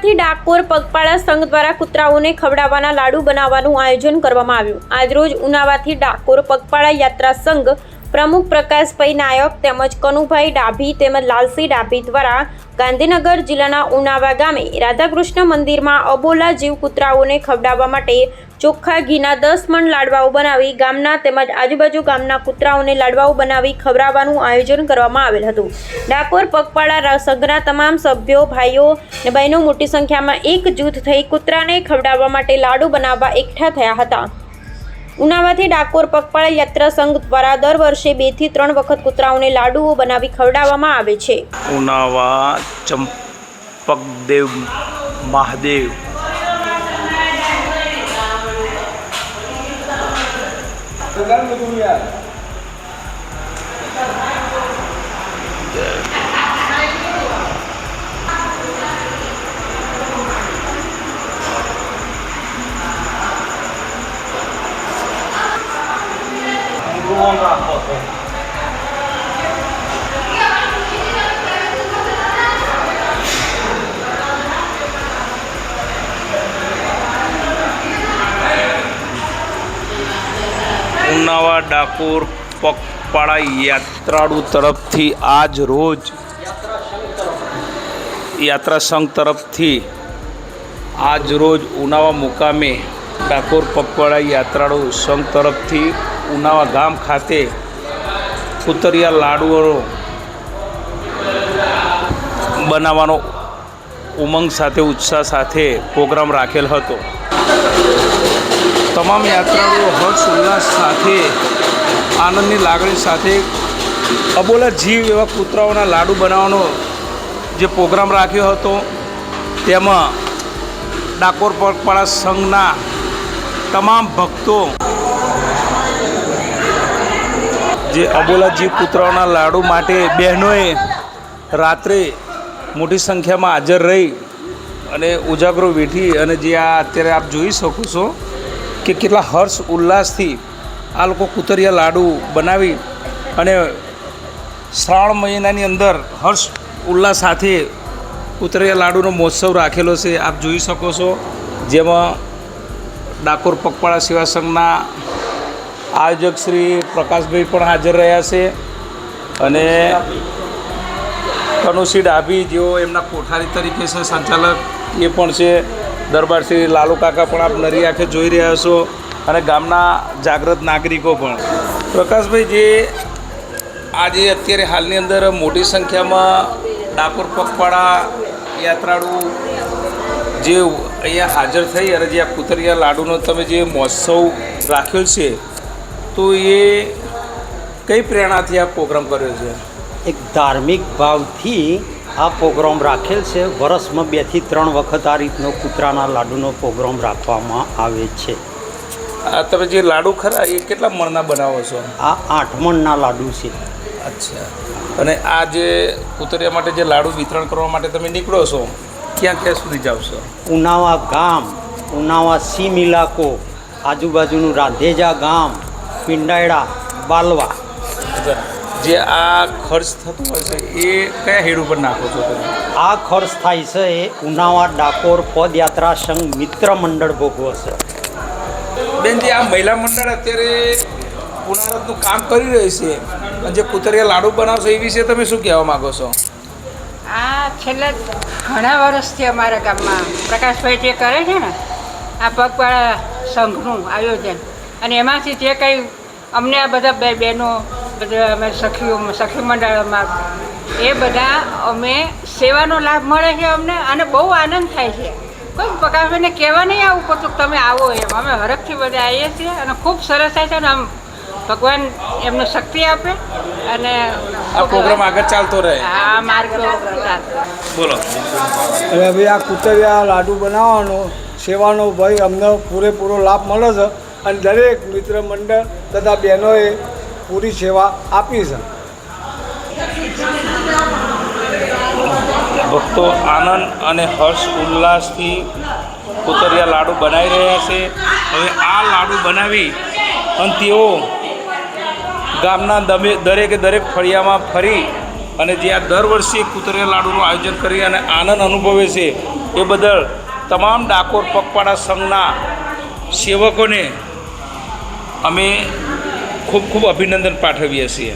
ઉનાવાથી ડાકોર પગપાળા સંઘ દ્વારા કૂતરાઓને ખવડાવવાના લાડુ બનાવવાનું આયોજન કરવામાં આવ્યું. આજરોજ ઉનાવાથી ડાકોર પગપાળા યાત્રા સંઘ પ્રમુખ પ્રકાશભાઈ નાયક તેમજ કનુભાઈ ડાભી તેમજ લાલસી ડાભી દ્વારા ગાંધીનગર જિલ્લાના ઉનાવા ગામે રાધાકૃષ્ણ મંદિરમાં અબોલા જીવ કૂતરાઓને ખવડાવવા માટે ચોખ્ખા ઘીના દસ મણ લાડવાઓ બનાવી ગામના તેમજ આજુબાજુ ગામના કૂતરાઓને લાડવાઓ બનાવી ખવડાવવાનું આયોજન કરવામાં આવેલ હતું. ડાકોર, પગપાળા સંઘના તમામ સભ્યો, ભાઈઓ અને બહેનો મોટી સંખ્યામાં એક જૂથ થઈ કૂતરાને ખવડાવવા માટે લાડુ બનાવવા એકઠા થયા હતા. ઉનાવાથી ડાકોર, પગપાળા યાત્રા સંઘ દ્વારા દર વર્ષે બેથી ત્રણ વખત કૂતરાઓને લાડુઓ બનાવી ખવડાવવામાં આવે છે. Unava ચંપકદેવ Mahadev Sekarang gue dulu Dakor પગપાળા યાત્રાળુ તરફથી આજ રોજ યાત્રા સંઘ તરફથી આજ રોજ ઉનાવા મુકામે ડાકોર પગપાળા યાત્રાળુ સંઘ તરફથી ઉનાવા ગામ ખાતે કુતરિયા લાડુઓનો બનાવવાનો ઉમંગ સાથે, ઉત્સાહ સાથે પ્રોગ્રામ રાખેલ હતો. તમામ યાત્રાળુઓ હર્ષ ઉલ્લાસ સાથે આનંદની લાગણી સાથે અબોલા જીવ એવા કૂતરાઓના લાડુ બનાવવાનો જે પ્રોગ્રામ રાખ્યો હતો, તેમાં ડાકોર પગપાળા સંઘના તમામ ભક્તો જે અબોલા જીવ કૂતરાઓના લાડુ માટે બહેનોએ રાત્રે મોટી સંખ્યામાં હાજર રહી અને ઉજાગરો વેઠી અને જે આ અત્યારે આપ જોઈ શકો છો કે કેટલા હર્ષ ઉલ્લાસથી આ લોકો કુતરિયા લાડુ બનાવી અને શ્રાવણ મહિનાની અંદર હર્ષ ઉલ્લાસ સાથે કુતરિયા લાડુનો મહોત્સવ રાખેલો છે. આપ જોઈ શકો છો જેમાં ડાકોર પગપાળા સેવા સંઘના આયોજક શ્રી પ્રકાશભાઈ પણ હાજર રહ્યા છે અને કનુસિંહ ડાભી, જેઓ એમના કોઠારી તરીકે છે, સંચાલક એ પણ છે. દરબાર શ્રી લાલુ કાકા પણ આપ નરી આંખે જોઈ રહ્યા છો. અને ગામના જાગૃત નાગરિકો પણ. પ્રકાશભાઈ જે આજે અત્યારે હાલની અંદર મોટી સંખ્યામાં ડાકોર પગપાળા યાત્રાળુ જે અહીંયા હાજર થઈ અને જે આ કુતરિયા લાડુનો તમે જે મહોત્સવ રાખ્યો છે તો એ કઈ પ્રેરણાથી આ પ્રોગ્રામ કર્યો છે? એક ધાર્મિક ભાવથી આ પ્રોગ્રામ રાખેલ છે. વર્ષમાં બેથી ત્રણ વખત આ રીતનો કૂતરાના લાડુનો પ્રોગ્રામ રાખવામાં આવે છે. આ તમે જે લાડુ ખરા એ કેટલા મણના બનાવો છો? આ આઠ મણના લાડુ છે. અચ્છા. અને આ જે કુતરિયા માટે જે લાડુ વિતરણ કરવા માટે તમે નીકળો છો ક્યાં ક્યાં સુધી જાઓ છો? ઉનાવા ગામ ઉનાવા સીમ ઇલાકો આજુબાજુનું રાધેજા ગામ પિંડાયડા બાલવા. જે આ ખર્ચ થતો હોય છે એ કયા હેડ ઉપર નાખો છો તમે? આ ખર્ચ થાય છે એ ઉનાવા ડાકોર પદયાત્રા સંઘ મિત્ર મંડળ ભોગવો છે. બેન, જે આ મહિલા મંડળ અત્યારે પુનરાવર્તનું કામ કરી રહ્યું છે અને જે કુતરિયા લાડુ બનાવશો એ વિશે તમે શું કહેવા માગો છો? આ છેલ્લા ઘણા વર્ષથી અમારા ગામમાં પ્રકાશભાઈ જે કરે છે ને, આ પગપાળા સંઘનું આયોજન. અને એમાંથી જે કંઈ અમને આ બધા બે બહેનો, બધા અમે સખીઓ, સખી મંડળમાં, એ બધા અમે સેવાનો લાભ મળે છે અમને અને બહુ આનંદ થાય છે. કોઈ પ્રકાશભાઈને કહેવા નહીં આવું પડતું તમે આવો એમ. અમે હરખથી બધા આવીએ છીએ અને ખૂબ સરસ થાય છે અને આમ ભગવાન એમને શક્તિ આપે અને આ પ્રોગ્રામ આગળ ચાલતો રહે. આ માર્ગ બોલો. અને હવે આ કુતરિયા લાડુ બનાવવાનો સેવાનો ભાઈ અમને પૂરેપૂરો લાભ મળે છે. અને દરેક મિત્ર મંડળ તથા બહેનોએ પૂરી સેવા આપી છે. ભક્તો આનંદ અને હર્ષ ઉલ્લાસથી કુતરિયા લાડુ બનાવી રહ્યા છે. હવે આ લાડુ બનાવી અને તેઓ ગામના દમે દરેકે દરેક ફળિયામાં ફરી અને જે આ દર વર્ષે કુતરિયા લાડુનું આયોજન કરી અને આનંદ અનુભવે છે, એ બદલ તમામ ડાકોર પગપાળા સંઘના સેવકોને અમે ખૂબ ખૂબ અભિનંદન પાઠવીએ છીએ.